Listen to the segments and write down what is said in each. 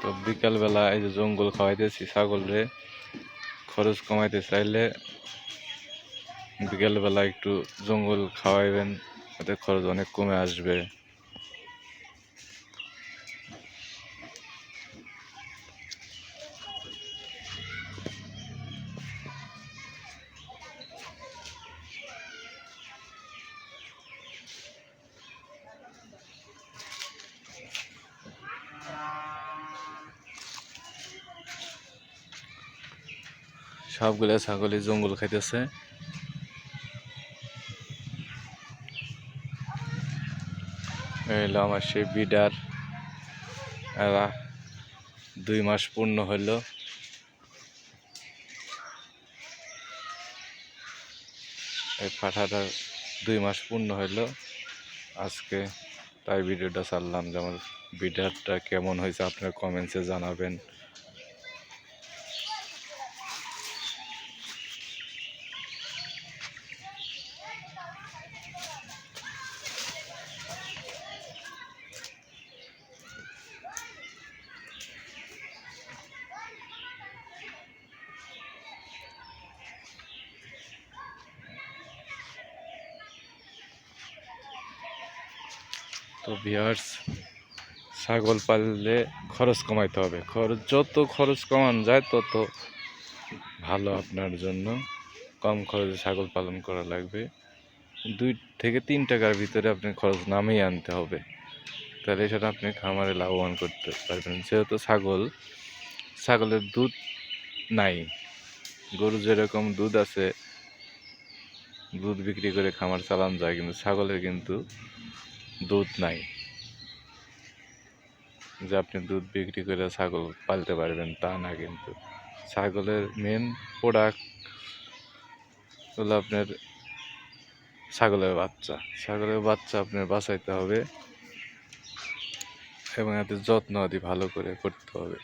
তো বিকালবেলা এই যে জঙ্গল খাওয়াইতেছি, ছাগলরে খরচ কমাইতে চাইলে বিকেলবেলা একটু জঙ্গল খাওয়াইবেন, এতে খরচ অনেক কমে আসবে। সবগুলো ছাগলই জঙ্গল খাইতেছে। আমার সেই বিডার। দুই মাস পূর্ণ হইল। এই পাঠাটার দুই মাস পূর্ণ হইল। আজকে তাই ভিডিওটা ছাড়লাম যে আমার বিডারটা কেমন হয়েছে, আপনার কমেন্টসে জানাবেন। তো ভিউয়ার্স ছাগল পাললে খরচ কমাইতে হবে। খরচ যত খরচ কমানো যায়, তত ভালো আপনার জন্য কম খরচে ছাগল পালন করা লাগবে। দুই থেকে তিন টাকার ভিতরে আপনি খরচ নামিয়ে আনতে হবে। তাহলে সেটা আপনি খামারে লাভবান করতে পারবেন। যেহেতু ছাগল, ছাগলের দুধ নাই গরু যেরকম দুধ আছে, দুধ বিক্রি করে খামার চালানো যায়, কিন্তু ছাগলের কিন্তু দুধ নাই। যে আপনি দুধ বিক্রি করে ছাগল পালতে পারবেন, তা না কিন্তু। ছাগলের মেন প্রোডাক্ট হলো আপনার ছাগলের বাচ্চা। ছাগলের বাচ্চা আপনার বাঁচাইতে হবে এবং এতে যত্ন আদি ভালো করে করতে হবে।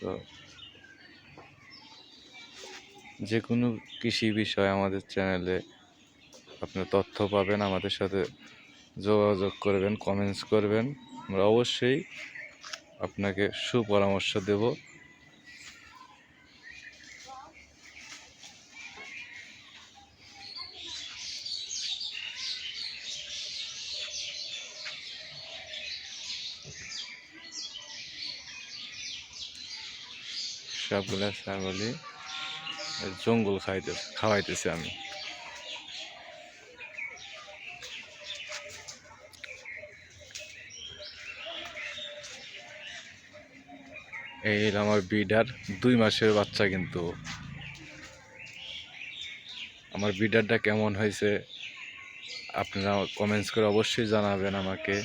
তো যে কোনো কৃষি বিষয় আমাদের চ্যানেলে আপনার তথ্য পাবেন, আমাদের সাথে যোগাযোগ করবেন কমেন্টস করবেন। আমরা অবশ্যই আপনাকে সুপরামর্শ দেব। সবগুলা ছাগলই জঙ্গল খাইতে খাওয়াইতেছি আমি। এই আমার বিডার, দুই মাসের বাচ্চা কিন্তু। আমার বিডারটা কেমন হয়েছে আপনারা কমেন্টস করে অবশ্যই জানাবেন আমাকে।